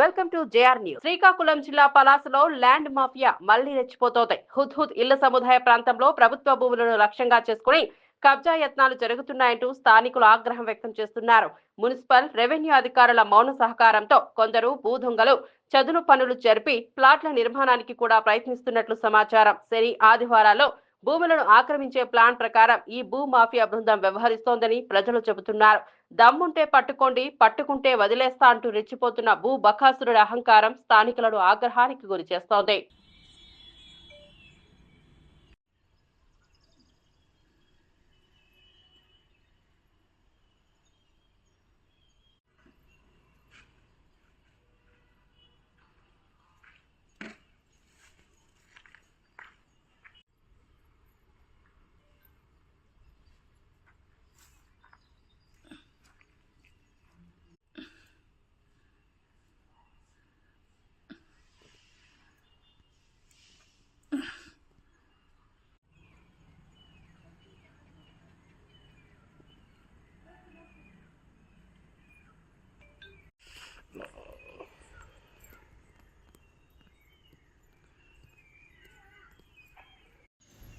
Welcome to JR news. Srikakulam జిల్లా పలాసలో land mafia మళ్ళీ రెచ్చిపోతోంది. హుద్ హుద్ ఇళ్ళ సముదాయ ప్రాంతంలో ప్రభుత్వ భూములను లక్ష్యంగా చేసుకుని కబ్జా యత్నాలు జరుగుతున్నాయంటూ స్థానికులు ఆగ్రహం వ్యక్తం చేస్తున్నారు. మున్సిపల్ రెవెన్యూ అధికారుల మౌన సహకారంతో కొందరు భూదొంగలు చదును పనులు జరిపి ప్లాట్ల నిర్మాణానికి కూడా ప్రయత్నిస్తున్నట్లు సమాచారం. శని ఆదివారాల్లో భూములను ఆక్రమించే ప్లాన్ ప్రకారం ఈ భూ మాఫియా బృందం వ్యవహరిస్తోందని ప్రజలు చెబుతున్నారు. దమ్ముంటే పట్టుకోండి పట్టుకుంటే వదిలేస్తా అంటూ రెచ్చిపోతున్న భూ బకాసురుడి అహంకారం స్థానికులను ఆగ్రహానికి గురి చేస్తోంది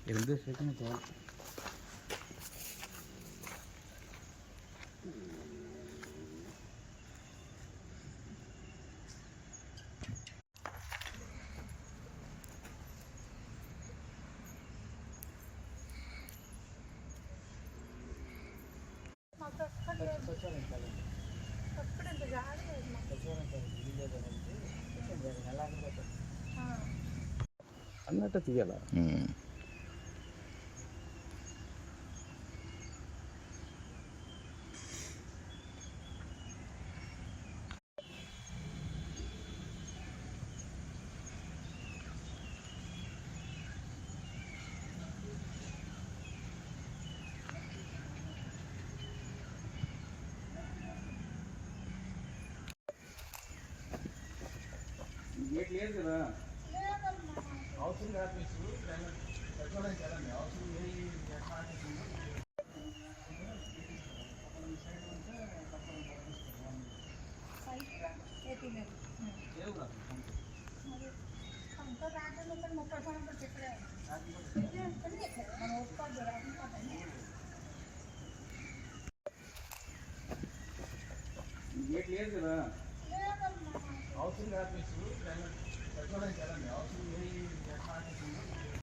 రెండు సెకండ్ చాలు అన్నట్టు తీయాలా లేదు కదా అవసరం కాదు మీకు పెట్టుకోవడానికి కదండి అవసరం ఏ గేట్ లేదు కదా అవసరం కాదు మీకు పెట్టుకోవడానికి కదండి అవసరం ఏ